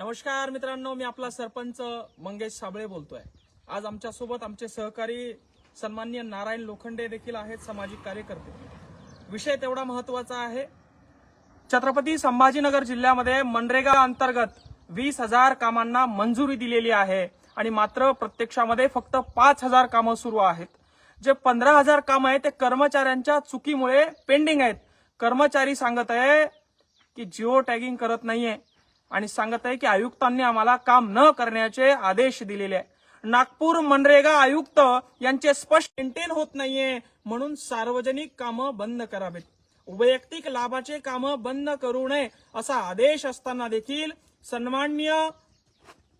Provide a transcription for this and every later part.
नमस्कार मित्रांनो मी आपला सरपंच मंगेश साबळे बोलतोय. आज आमच्यासोबत आमचे सहकारी सन्मान्य नारायण लोखंडे देखील आहेत सामाजिक कार्यकर्ते. विषय तेवढा महत्त्वाचा आहे. छत्रपती संभाजीनगर जिल्ह्यामध्ये मनरेगा अंतर्गत वीस हजार कामांना मंजुरी दिलेली आहे आणि मात्र प्रत्यक्षामध्ये फक्त पाच हजार कामं सुरू आहेत. जे पंधरा हजार काम आहे ते कर्मचाऱ्यांच्या चुकीमुळे पेंडिंग आहेत. कर्मचारी सांगत आहे की जिओ टॅगिंग करत नाहीये. आणि सांगत आहे की आयुक्तांनी आम्हाला काम न करण्याचे आदेश दिलेले आहे. नागपूर मनरेगा आयुक्त यांचे स्पष्ट मेंटेन होत नाहीये म्हणून सार्वजनिक कामं बंद करावेत. वैयक्तिक लाभाचे कामं बंद करू नये असा आदेश असताना देखील सन्मान्य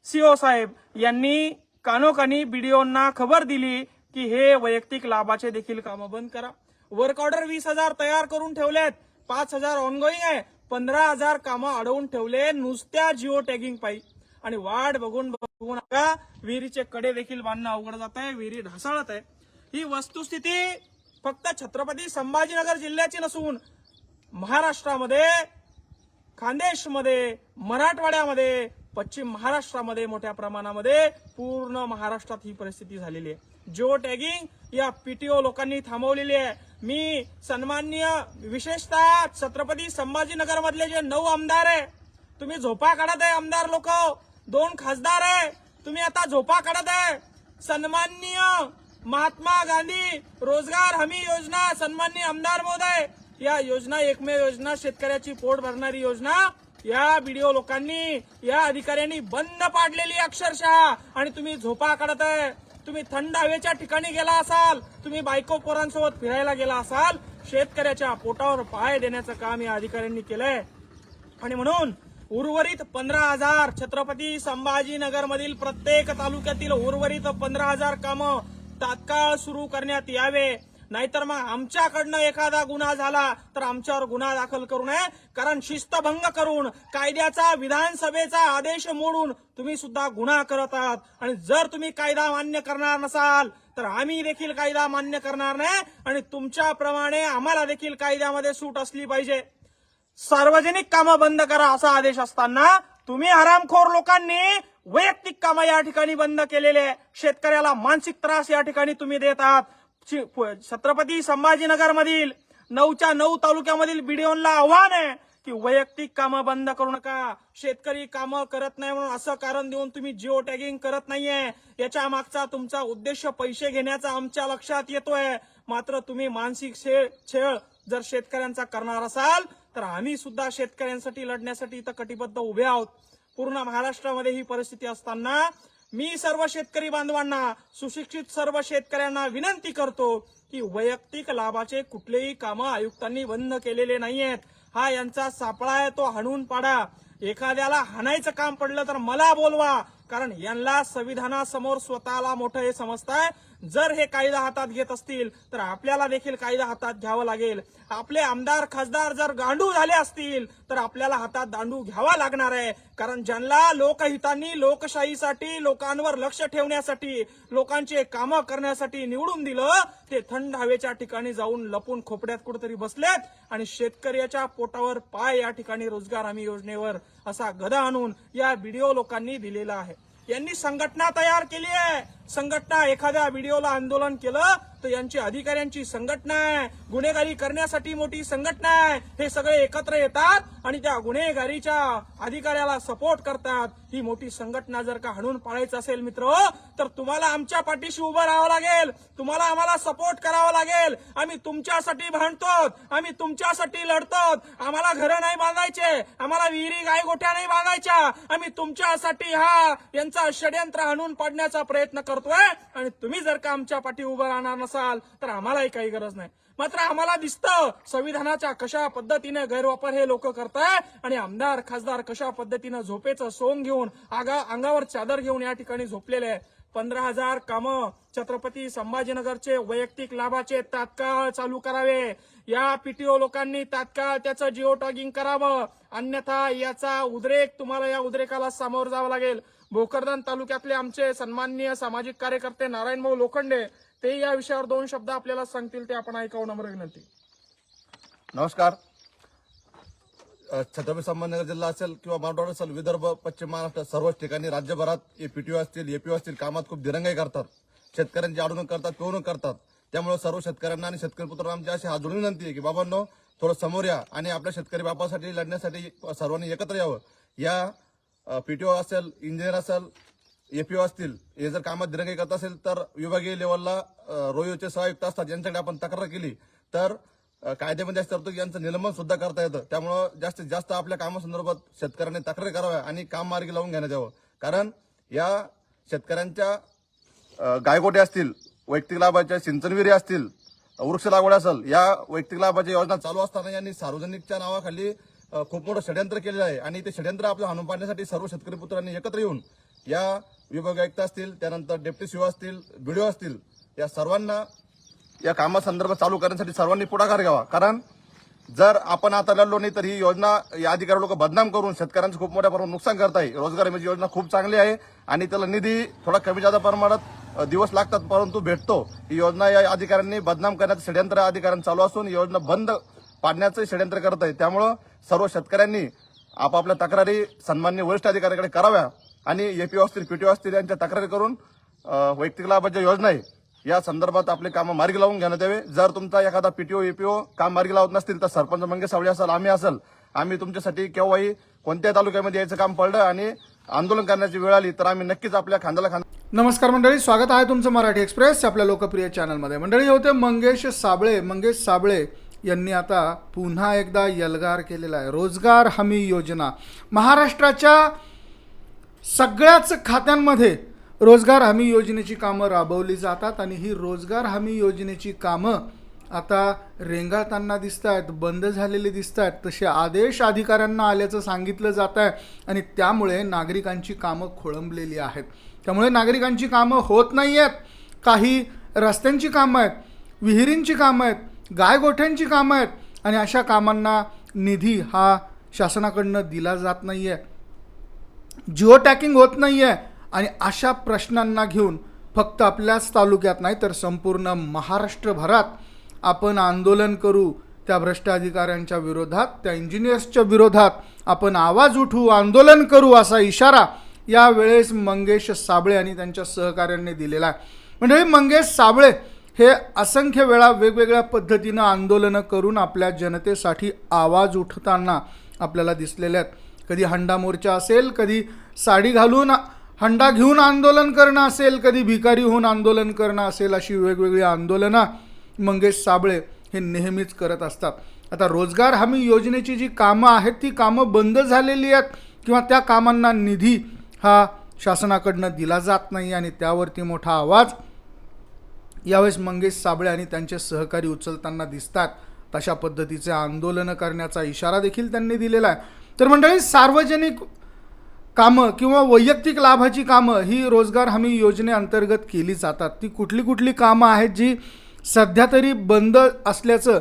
सीओ साहेब यांनी कानोकानी बीडीओंना खबर दिली की हे वैयक्तिक लाभाचे देखील कामं बंद करा. वर्क ऑर्डर वीस हजार तयार करून ठेवलेत. पाच हजार ऑनगोईंग आहे. पंधरा हजार कामं अडवून ठेवले नुसत्या जिओ टॅगिंग पायी. आणि वाट बघून बघून आता विहिरीचे कडे देखील बांधणं अवघड जात आहे विहिरी ढासळत आहे. ही वस्तुस्थिती फक्त छत्रपती संभाजीनगर जिल्ह्याची नसून महाराष्ट्रामध्ये खानदेशमध्ये मराठवाड्यामध्ये पश्चिम महाराष्ट्रामध्ये मोठ्या प्रमाणामध्ये पूर्ण महाराष्ट्रात ही परिस्थिती झालेली आहे. जिओ टॅगिंग या पीटीओ लोकांनी थांबवलेली आहे. मी सन्माननीय विशेषतः छत्रपती संभाजीनगर मधले जे नऊ आमदार आहे तुम्ही झोपा काढत आहे आमदार लोक. दोन खासदार आहे तुम्ही आता झोपा काढत आहे. सन्माननीय महात्मा गांधी रोजगार हमी योजना सन्माननीय आमदार महोदय. या योजना एकमेव योजना शेतकऱ्याची पोट भरणारी योजना. या बीडीओ लोकांनी या अधिकाऱ्यांनी बंद पाडलेली अक्षरशः. आणि तुम्ही झोपा काढत आहे. तुम्ही थंड हवेच्या ठिकाणी गेला असाल तुम्ही बायको पोरांसोबत फिरायला गेला असाल शेतकऱ्याच्या पोटावर पाय देण्याचं काम या अधिकाऱ्यांनी केलंय. आणि म्हणून उर्वरित पंधरा हजार छत्रपती संभाजीनगर मधील प्रत्येक तालुक्यातील उर्वरित पंधरा हजार कामं तात्काळ सुरू करण्यात यावे. नाहीतर मग आमच्याकडनं एखादा गुन्हा झाला तर आमच्यावर गुन्हा दाखल करू नये. कारण शिस्तभंग करून कायद्याचा विधानसभेचा आदेश मोडून तुम्ही सुद्धा गुन्हा करत आहात. आणि जर तुम्ही कायदा मान्य करणार नसाल तर आम्ही देखील कायदा मान्य करणार नाही आणि तुमच्याप्रमाणे आम्हाला देखील कायद्यामध्ये सूट असली पाहिजे. सार्वजनिक कामं बंद करा असा आदेश असताना तुम्ही आरामखोर लोकांनी वैयक्तिक कामं या ठिकाणी बंद केलेले आहे. शेतकऱ्याला मानसिक त्रास या ठिकाणी तुम्ही देत आहात. छत्रपती संभाजीनगर मधील नऊच्या नऊ तालुक्यामधील बीडीओला आव्हान आहे की वैयक्तिक कामं बंद करू नका. शेतकरी कामं करत नाही म्हणून असं कारण देऊन तुम्ही जिओ टॅगिंग करत नाहीये. याच्या मागचा तुमचा उद्देश पैसे घेण्याचा आमच्या लक्षात येतोय. मात्र तुम्ही मानसिक छेळ जर शेतकऱ्यांचा करणार असाल तर आम्ही सुद्धा शेतकऱ्यांसाठी लढण्यासाठी इथं कटिबद्ध उभे आहोत. पूर्ण महाराष्ट्रामध्ये ही परिस्थिती असताना मी सर्व शेतकरी बांधवांना सुशिक्षित सर्व शेतकऱ्यांना विनंती करतो की वैयक्तिक लाभाचे कुठलेही कामं आयुक्तांनी बंद केलेले नाहीयेत. हा यांचा सापळा आहे तो हाणून पाडा. एखाद्याला हाणायचं काम पडलं तर मला बोलवा. कारण यांना संविधानासमोर स्वतःला मोठं हे समजताय. जर हे कायदा हातात घेत असतील तर आपल्याला देखील कायदा हातात घ्यावा लागेल. आपले आमदार खासदार जर गांडू झाले असतील तर आपल्याला हातात दांडू घ्यावा लागणार आहे. कारण ज्यांना लोकहितांनी लोकशाहीसाठी लोकांवर लक्ष ठेवण्यासाठी लोकांचे कामं करण्यासाठी निवडून दिलं ते थंड हवेच्या ठिकाणी जाऊन लपून खोपड्यात कुठेतरी बसलेत आणि शेतकऱ्याच्या पोटावर पाय या ठिकाणी रोजगार हमी योजनेवर असा गदा आणून या व्हिडिओ लोकांनी दिलेला आहे. यांनी संघटना तयार केली आहे. संघटना एखाद्या व्हिडिओला आंदोलन केलं तर यांची अधिकाऱ्यांची संघटना आहे. गुन्हेगारी करण्यासाठी मोठी संघटना आहे. हे सगळे एकत्र येतात आणि त्या गुन्हेगारीच्या अधिकाऱ्याला सपोर्ट करतात. ही मोठी संघटना जर का हणून पाळायचं असेल मित्र तर तुम्हाला आमच्या पाठीशी उभं राहावं लागेल. तुम्हाला आम्हाला सपोर्ट करावा लागेल. आम्ही तुमच्यासाठी भांडतो आम्ही तुमच्यासाठी लढतो आम्हाला घरं नाही बांधायचे. आम्हाला विहिरी गाय गोठ्या नाही बांधायच्या. आम्ही तुमच्यासाठी हा यांचा षडयंत्र आणून पाडण्याचा प्रयत्न करतो करतोय आणि तुम्ही जर का आमच्या पाठी उभं राहणार नसाल तर आम्हालाही काही गरज नाही. मात्र आम्हाला दिसतं संविधानाच्या कशा पद्धतीने गैरवापर हे लोक करताय आणि आमदार खासदार कशा पद्धतीनं झोपेचं सोंग घेऊन आगा अंगावर चादर घेऊन या ठिकाणी झोपलेले आहे पंधरा हजार कामं छत्रपती संभाजीनगरचे वैयक्तिक लाभाचे तात्काळ चालू करावे. या पीटीओ लोकांनी तात्काळ त्याचं जिओ टॉगिंग करावं. अन्यथा याचा उद्रेक तुम्हाला या उद्रेकाला सामोरं जावं लागेल. भोकरदान तालुक्यातले आमचे सन्माननीय सामाजिक कार्यकर्ते नारायण भाऊ लोखंडे ते या विषयावर दोन शब्द आपल्याला सांगतील ते आपण ऐकावं नम्र विनंती. नमस्कार. छत्रपती संभाजीनगर जिल्हा असेल किंवा मराठवाडा असेल विदर्भ पश्चिम महाराष्ट्र सर्वच ठिकाणी राज्यभरात पीटीओ असतील एपीओ असतील कामात खूप दिरंगाई करतात. शेतकऱ्यांची अडवणूक करतात पिवणूक करतात. त्यामुळे सर्व शेतकऱ्यांना आणि शेतकरी पुत्रांना आमची अशी हात जोडून विनंती आहे की बाबांनो थोडं समोर या आणि आपल्या शेतकरी बापासाठी लढण्यासाठी सर्वांनी एकत्र यावं. या पीटीओ असेल इंजिनियर असेल एपीओ असतील हे जर कामात दिरंगाई करत असेल तर विभागीय लेवलला रोयोचे सहायुक्त असतात यांच्याकडे आपण तक्रार केली तर कायद्यामध्ये असं तरतूद यांचं निलंबन सुद्धा करता येतं. त्यामुळं जास्तीत जास्त आपल्या कामासंदर्भात शेतकऱ्यांनी तक्रारी कराव्या आणि काम मार्गी लावून घेण्यात यावं. कारण या शेतकऱ्यांच्या गायगोटे असतील वैयक्तिक लाभाच्या सिंचनविरी असतील वृक्ष लागवड असेल या वैयक्तिक लाभाच्या योजना चालू असताना यांनी सार्वजनिकच्या नावाखाली खूप मोठं षडयंत्र केलेलं आहे. आणि ते षडयंत्र आपलं हाणून पाडण्यासाठी सर्व शेतकरी पुत्रांनी एकत्र येऊन या विभाग आयुक्त असतील त्यानंतर डेप्टी सीओ असतील बीडीओ असतील या सर्वांना या कामासंदर्भात चालू करण्यासाठी सर्वांनी पुढाकार घ्यावा. कारण जर आपण आता लढलो नाही तर ही योजना या अधिकारी लोक बदनाम करून शेतकऱ्यांचं खूप मोठ्या प्रमाणात नुकसान करताय. रोजगार हमीची योजना खूप चांगली आहे आणि त्याला निधी थोडा कमी जादा प्रमाणात दिवस लागतात परंतु भेटतो. ही योजना या अधिकाऱ्यांनी बदनाम करण्याचं षडयंत्र अधिकाऱ्यांनी चालू असून ही योजना बंद पाडण्याचं षडयंत्र करत आहे त्यामुळं सर्व शेतकऱ्यांनी आपापल्या तक्रारी सन्मान्य वरिष्ठ अधिकाऱ्याकडे कराव्या आणि एपीओ असतील पीटीओ असतील यांच्या तक्रारी करून वैयक्तिक लाभाच्या योजना आहे. या संदर्भात आपले कामं मार्गी लावून घेण्यात यावे. जर तुमचा एखादा पीटीओ एपीओ काम मार्गी लावत नसतील तर सरपंच मंगे सावळे असाल आम्ही असेल आम्ही तुमच्यासाठी केव्हाही कोणत्याही तालुक्यामध्ये यायचं काम पडलं आणि आंदोलन करण्याची वेळ आली तर आम्ही नक्कीच आपल्या खांद्याला खांदा नमस्कार मंडळी स्वागत आहे तुमचं मराठी एक्सप्रेस आपल्या लोकप्रिय चॅनलमध्ये. मंडळी होते मंगेश साबळे. मंगेश साबळे यांनी आता पुन्हा एकदा यलगार केलेला आहे. रोजगार हमी योजना. महाराष्ट्राच्या सगळ्याच खात्यांमध्ये रोजगार हमी योजनेची कामं राबवली जातात आणि ही रोजगार हमी योजनेची कामं आता रेंगाळताना दिसत आहेत बंद झालेली दिसत आहेत तसे आदेश अधिकाऱ्यांना आल्याचं सांगितलं जात आहे आणि त्यामुळे नागरिकांची कामं खोळंबलेली आहेत. त्यामुळे नागरिकांची कामं होत नाही आहेत काही रस्त्यांची कामं आहेत विहिरींची कामं आहेत गायगोठ्यांची कामं आहेत आणि अशा कामांना निधी हा शासनाकडनं दिला जात नाही आहे जिओ टॅकिंग होत नाही आहे आणि अशा प्रश्नांना घेऊन फक्त आपल्याच तालुक्यात नाही तर संपूर्ण महाराष्ट्रभरात आपण आंदोलन करू त्या भ्रष्ट अधिकाऱ्यांच्या विरोधात त्या इंजिनियर्सच्या विरोधात आपण आवाज उठवू आंदोलन करू असा इशारा यावेळेस मंगेश साबळे आणि त्यांच्या सहकाऱ्यांनी दिलेला आहे. म्हणजे मंगेश साबळे हे असंख्य वेळा वेगवेगळ्या पद्धतीनं आंदोलनं करून आपल्या जनतेसाठी आवाज उठताना आपल्याला दिसलेले आहेत. कधी हंडा मोर्चा असेल कधी साडी घालून हंडा घेऊन आंदोलन करणं असेल कधी भिकारी होऊन आंदोलन करणं असेल अशी वेगवेगळी आंदोलनं मंगेश साबळे हे नेहमीच करत असतात. आता रोजगार हमी योजनेची जी कामं आहेत ती कामं बंद झालेली आहेत किंवा त्या कामांना निधी हा शासनाकडनं दिला जात नाही आणि त्यावरती मोठा आवाज यावेळेस मंगेश साबळे आणि त्यांचे सहकारी उचलताना दिसतात. तशा पद्धतीचे आंदोलनं करण्याचा इशारा देखील त्यांनी दिलेला आहे. तर मंडळी सार्वजनिक कामं किंवा वैयक्तिक लाभाची कामं ही रोजगार हमी योजनेअंतर्गत केली जातात. ती कुठली कुठली कामं आहेत जी सध्या तरी बंद असल्याचं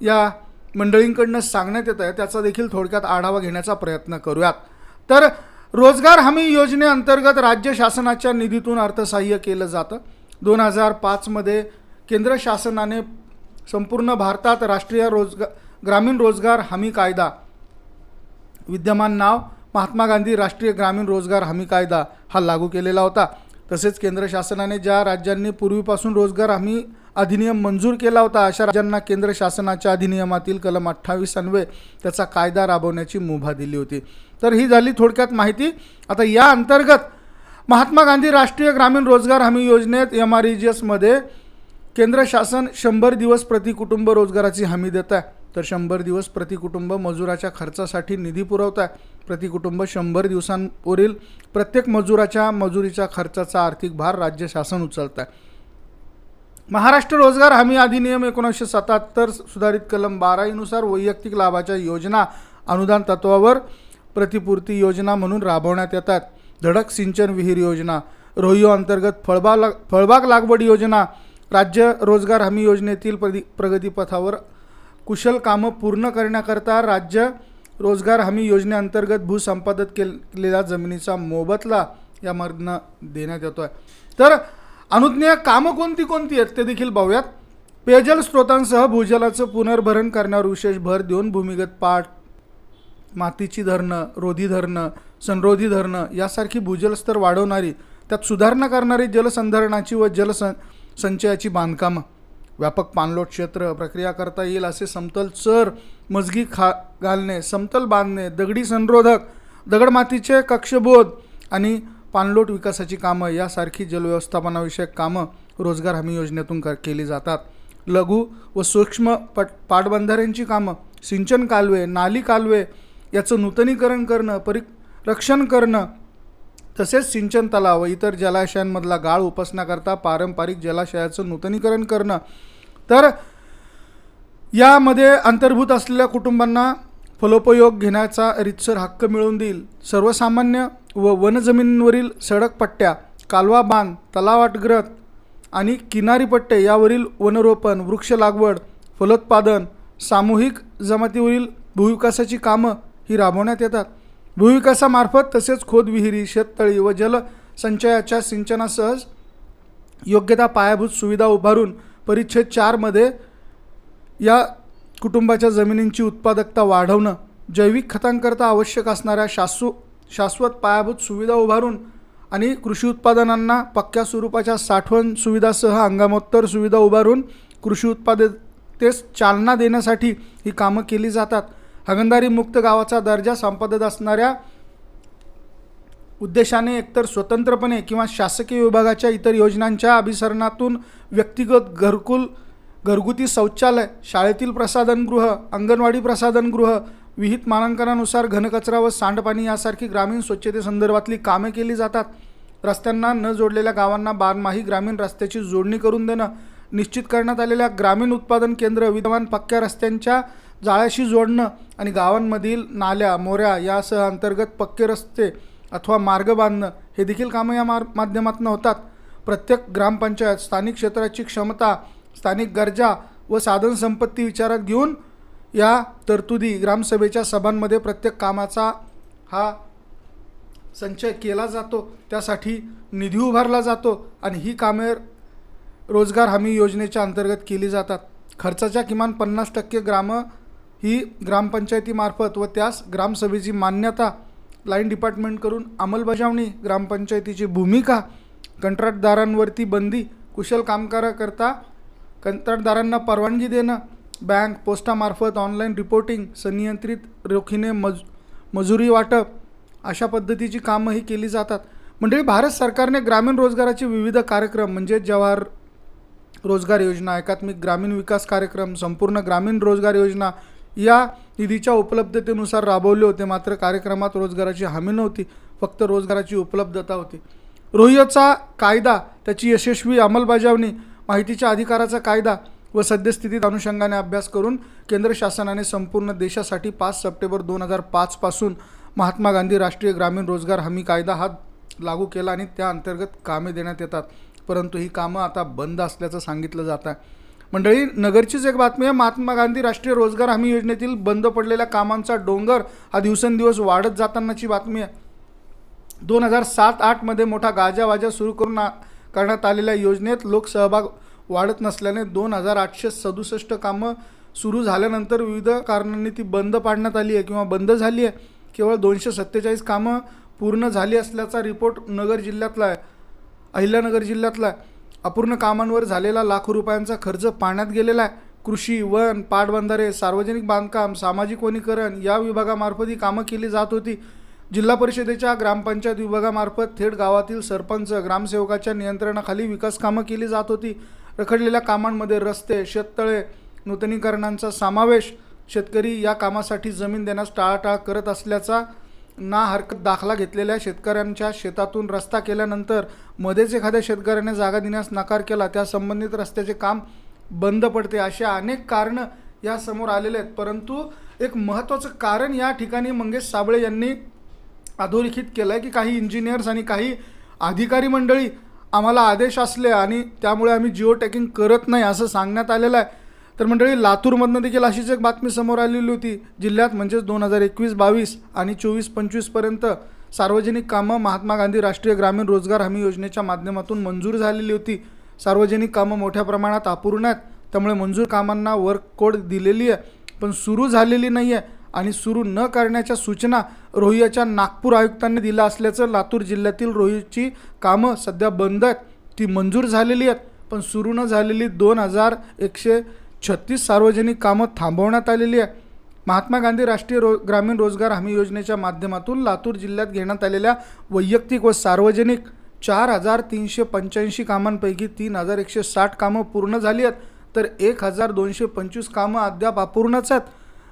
या मंडळींकडनं सांगण्यात येतं आहे. त्याचा देखील थोडक्यात आढावा घेण्याचा प्रयत्न करूयात. तर रोजगार हमी योजनेअंतर्गत राज्य शासनाच्या निधीतून अर्थसहाय्य केलं जातं. दोन हजार पाचमध्ये केंद्र शासनाने संपूर्ण भारतात राष्ट्रीय रोजगार ग्रामीण रोजगार हमी कायदा विद्यमान नाव महात्मा गांधी राष्ट्रीय ग्रामीण रोजगार हमी कायदा हा लागू केलेला होता. तसेच केंद्र शासनाने ज्या राज्यांनी पूर्वीपासून रोजगार हमी अधिनियम मंजूर केला होता अशा राज्यांना केंद्र शासनाच्या अधिनियमातील कलम अठ्ठावीस अन्वये त्याचा कायदा राबवण्याची मुभा दिली होती. तर ही झाली थोडक्यात माहिती. आता या अंतर्गत महात्मा गांधी राष्ट्रीय ग्रामीण रोजगार हमी योजनेत एम आर ई जी एसमध्ये केंद्र शासन शंभर दिवस प्रति कुटुंब रोजगाराची हमी देत आहे. तर शंभर दिवस प्रति कुटुंब मजुराच्या खर्चासाठी निधी पुरवत आहे. प्रति कुटुंब शंभर दिवसांवरील प्रत्येक मजुराच्या मजुरीच्या खर्चाचा आर्थिक भार राज्य शासन उचलत आहे. महाराष्ट्र रोजगार हमी अधिनियम एकोणीसशे सत्याहत्तर सुधारित कलम बाराईनुसार वैयक्तिक लाभाच्या योजना अनुदान तत्वावर प्रतिपूर्ती योजना म्हणून राबवण्यात येतात धडक सिंचन विहीर योजना रोहियो अंतर्गत फळबाग लाग फळबाग लागवड योजना राज्य रोजगार हमी योजनेतील प्रदी प्रगतीपथावर कुशल कामं पूर्ण करण्याकरता राज्य रोजगार हमी योजनेअंतर्गत भूसंपादित केलेल्या जमिनीचा मोबदला यामधनं देण्यात येतो आहे तर अनुज्ञेय कामं कोणती कोणती आहेत ते देखील पाहूयात पेयजल स्रोतांसह भूजलाचं पुनर्भरण करण्यावर विशेष भर देऊन भूमिगत पाठ मातीची धरणं रोधी धरणं संरोधी धरणं यासारखी भूजलस्तर वाढवणारी त्यात सुधारणा करणारी जलसंधारणाची व जलस संचयाची बांधकामं. व्यापक पाणलोट क्षेत्र प्रक्रिया करता येईल असे समतल चर मजगी खा घालणे समतल बांधणे दगडी संरोधक दगडमातीचे कक्षबोध आणि पाणलोट विकासाची कामं यासारखी जलव्यवस्थापनाविषयक कामं रोजगार हमी योजनेतून कर केली जातात. लघु व सूक्ष्म पट पाटबंधाऱ्यांची कामं सिंचन कालवे नाली कालवे याचं नूतनीकरण करणं परिरक्षण करणं तसेच सिंचन तलाव व इतर जलाशयांमधला गाळ उपसण्याकरता पारंपरिक जलाशयाचं नूतनीकरण करणं. तर यामध्ये अंतर्भूत असलेल्या कुटुंबांना फलोपयोग घेण्याचा रितसर हक्क मिळवून देईल. सर्वसामान्य व वनजमिनींवरील सडक पट्ट्या कालवा बांध तलावाटग्रत आणि किनारी पट्टे यावरील वनरोपण वृक्ष लागवड फलोत्पादन सामूहिक जमातीवरील भूविकासाची कामं ही राबवण्यात येतात. भूविकासामार्फत तसेच खोदविहिरी शेततळी व जलसंचयाच्या सिंचनासह योग्यता पायाभूत सुविधा उभारून परिच्छेद चारमध्ये या कुटुंबाच्या जमिनींची उत्पादकता वाढवणं जैविक खतांकरता आवश्यक असणाऱ्या शासू शाश्वत पायाभूत सुविधा उभारून आणि कृषी उत्पादनांना पक्क्या स्वरूपाच्या साठवण सुविधासह हंगामोत्तर सुविधा उभारून कृषी उत्पादतेस चालना देण्यासाठी ही कामं केली जातात. हगंदारी मुक्त गावाचा दर्जा संपादत असणाऱ्या उद्देशाने एकतर स्वतंत्रपणे किंवा शासकीय विभागाच्या इतर योजनांच्या अभिसरणातून व्यक्तिगत घरकुल घरगुती शौचालय शाळेतील प्रसाधनगृह अंगणवाडी प्रसाधनगृह विहित मानांकनानुसार घनकचरा व सांडपाणी यासारखी ग्रामीण स्वच्छतेसंदर्भातली कामे केली जातात. रस्त्यांना न जोडलेल्या गावांना बारमाही ग्रामीण रस्त्याची जोडणी करून देणं. निश्चित करण्यात आलेल्या ग्रामीण उत्पादन केंद्र विद्यमान पक्क्या रस्त्यांच्या जाळ्याशी जोडणं आणि गावांमधील नाल्या मोऱ्या यासह अंतर्गत पक्के रस्ते अथवा मार्ग बांधणं हे देखील कामं या मार माध्यमातून होतात. प्रत्येक ग्रामपंचायत स्थानिक क्षेत्राची क्षमता स्थानिक गरजा व साधनसंपत्ती विचारात घेऊन या तरतुदी ग्रामसभेच्या सभांमध्ये प्रत्येक कामाचा हा संचय केला जातो. त्यासाठी निधी उभारला जातो आणि ही कामे रोजगार हमी योजनेच्या अंतर्गत केली जातात. खर्चाच्या किमान पन्नास टक्के ग्राम ही ग्रामपंचायतीमार्फत व त्यास ग्रामसभेची मान्यता लाईन डिपार्टमेंट करून अंमलबजावणी ग्रामपंचायतीची भूमिका कंत्राटदारांवरती बंदी कुशल कामगाराकरता कंत्राटदारांना परवानगी देणं बँक पोस्टामार्फत ऑनलाईन रिपोर्टिंग संनियंत्रित रोखीने मज मजुरी वाटप अशा पद्धतीची कामंही केली जातात. मंडळी भारत सरकारने ग्रामीण रोजगाराचे विविध कार्यक्रम म्हणजे जवाहर रोजगार योजना एकात्मिक ग्रामीण विकास कार्यक्रम संपूर्ण ग्रामीण रोजगार योजना या निधीच्या उपलब्धतेनुसार राबवले होते. मात्र कार्यक्रमात रोजगाराची हमी नव्हती फक्त रोजगाराची उपलब्धता होती. रोहियोचा कायदा त्याची यशस्वी अंमलबजावणी माहितीच्या अधिकाराचा कायदा व सद्यस्थितीत अनुषंगाने अभ्यास करून केंद्र शासनाने संपूर्ण देशासाठी पाच सप्टेंबर दोन हजार पाचपासून महात्मा गांधी राष्ट्रीय ग्रामीण रोजगार हमी कायदा हा लागू केला आणि त्या अंतर्गत कामे देण्यात येतात. परंतु ही कामं आता बंद असल्याचं सांगितलं जात आहे. मंडळी नगरचीच एक बातमी आहे. महात्मा गांधी राष्ट्रीय रोजगार हमी योजनेतील बंद पडलेल्या कामांचा डोंगर हा दिवसेंदिवस वाढत जातानाची बातमी आहे. दोन हजार सात आठमध्ये मोठा गाजावाजा सुरू करून करण्यात आलेल्या योजनेत लोकसहभाग वाढत नसल्याने दोन हजार आठशे सदुसष्ट कामं सुरू झाल्यानंतर विविध कारणांनी ती बंद पाडण्यात आली आहे किंवा बंद झाली आहे. केवळ दोनशे सत्तेचाळीस कामं पूर्ण झाली असल्याचा रिपोर्ट नगर जिल्ह्यातला आहे. अहिल्यानगर जिल्ह्यातला आहे. अपूर्ण कामांवर झालेला लाखो रुपयांचा खर्च पाण्यात गेलेला आहे. कृषी वन पाटबंधारे सार्वजनिक बांधकाम सामाजिक वनीकरण या विभागामार्फत ही कामं केली जात होती. जिल्हा परिषदेच्या ग्रामपंचायत विभागामार्फत थेट गावातील सरपंच ग्रामसेवकाच्या नियंत्रणाखाली विकास कामं केली जात होती. रखडलेल्या कामांमध्ये रस्ते शेततळे नूतनीकरणांचा समावेश शेतकरी या कामासाठी जमीन देण्यास टाळाटाळ करत असल्याचा ना हरकत दाखला घेतलेल्या शेतकऱ्यांच्या शेतातून रस्ता केल्यानंतर मध्येच एखाद्या शेतकऱ्याने जागा देण्यास नकार केला त्या संबंधित रस्त्याचे काम बंद पडते अशा अनेक कारणं या समोर आलेले आहेत. परंतु एक महत्त्वाचं कारण या ठिकाणी मंगेश साबळे यांनी अधोरेखित केलं आहे की काही इंजिनियर्स आणि काही अधिकारी मंडळी आम्हाला आदेश असले आणि त्यामुळे आम्ही जिओ टॅकिंग करत नाही असं सांगण्यात आलेलं आहे. तर मंडळी लातूरमधनं देखील अशीच एक बातमी समोर आलेली होती. जिल्ह्यात म्हणजेच दोन हजार एकवीस बावीस आणि चोवीस पंचवीसपर्यंत सार्वजनिक कामं महात्मा गांधी राष्ट्रीय ग्रामीण रोजगार हमी योजनेच्या माध्यमातून मंजूर झालेली होती. सार्वजनिक कामं मोठ्या प्रमाणात अपूर्ण आहेत. त्यामुळे मंजूर कामांना वर्क कोड दिलेली आहे. पण सुरू झालेली नाही आहे आणि सुरू न करण्याच्या सूचना रोहियाच्या नागपूर आयुक्तांनी दिल्या असल्याचं लातूर जिल्ह्यातील रोहिची कामं सध्या बंद आहेत. ती मंजूर झालेली आहेत. पण सुरू न झालेली दोन हजार एकशे छत्तीस सार्वजनिक कामं थांबवण्यात आलेली आहे. महात्मा गांधी राष्ट्रीय रो ग्रामीण रोजगार हमी योजनेच्या माध्यमातून लातूर जिल्ह्यात घेण्यात आलेल्या वैयक्तिक व सार्वजनिक चार हजार तीनशे पंच्याऐंशी कामांपैकी तीन हजार एकशे साठ कामं पूर्ण झाली आहेत. तर एक हजार दोनशे पंचवीस कामं अद्याप अपूर्णच आहेत.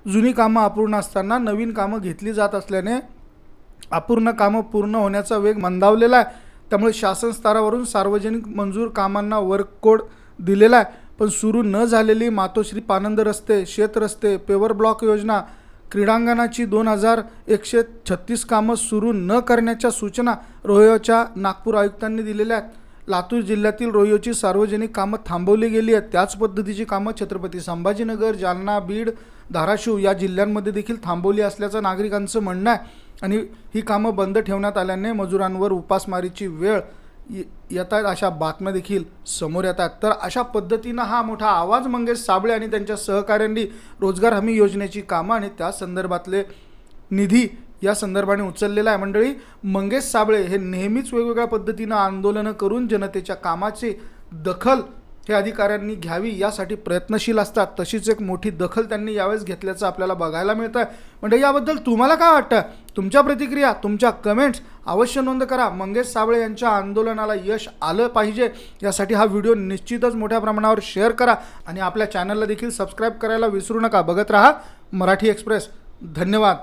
जुनी कामं अपूर्ण असताना नवीन कामं घेतली जात असल्याने अपूर्ण कामं पूर्ण होण्याचा वेग मंदावलेला आहे. त्यामुळे शासन स्तरावरून सार्वजनिक मंजूर कामांना वर्क कोड दिलेला आहे. पण सुरू न झालेली मातोश्री पानंद रस्ते शेत रस्ते पेवर ब्लॉक योजना क्रीडांगणाची दोन हजार एकशे छत्तीस कामं सुरू न करण्याच्या सूचना रोह्योच्या नागपूर आयुक्तांनी दिलेल्या आहेत. लातूर जिल्ह्यातील रोह्योची सार्वजनिक कामं थांबवली गेली आहेत. त्याच पद्धतीची कामं छत्रपती संभाजीनगर जालना बीड धाराशिव या जिल्ह्यांमध्ये देखील थांबवली असल्याचं नागरिकांचं म्हणणं आहे. आणि ही कामं बंद ठेवण्यात आल्याने मजुरांवर उपासमारीची वेळ येत आहेत अशा बातम्या देखील समोर येतात. तर अशा पद्धतीनं हा मोठा आवाज मंगेश साबळे आणि त्यांच्या सहकाऱ्यांनी रोजगार हमी योजनेची कामं आणि त्या संदर्भातले निधी या संदर्भाने उचललेला आहे. मंडळी मंगेश साबळे हे नेहमीच वेगवेगळ्या पद्धतीनं आंदोलनं करून जनतेच्या कामाची दखल हे अधिकाऱ्यांनी घ्यावी यासाठी प्रयत्नशील असतात. तशीच एक मोठी दखल त्यांनी यावेळेस घेतल्याचं आपल्याला बघायला मिळतं आहे म्हणजे याबद्दल तुम्हाला काय वाटतं? तुमच्या प्रतिक्रिया तुमच्या कमेंट्स अवश्य नोंद करा. मंगेश साबळे यांच्या आंदोलनाला यश आलं पाहिजे यासाठी हा व्हिडिओ निश्चितच मोठ्या प्रमाणावर शेअर करा आणि आपल्या चॅनलला देखील सबस्क्राईब करायला विसरू नका. बघत राहा मराठी एक्सप्रेस धन्यवाद.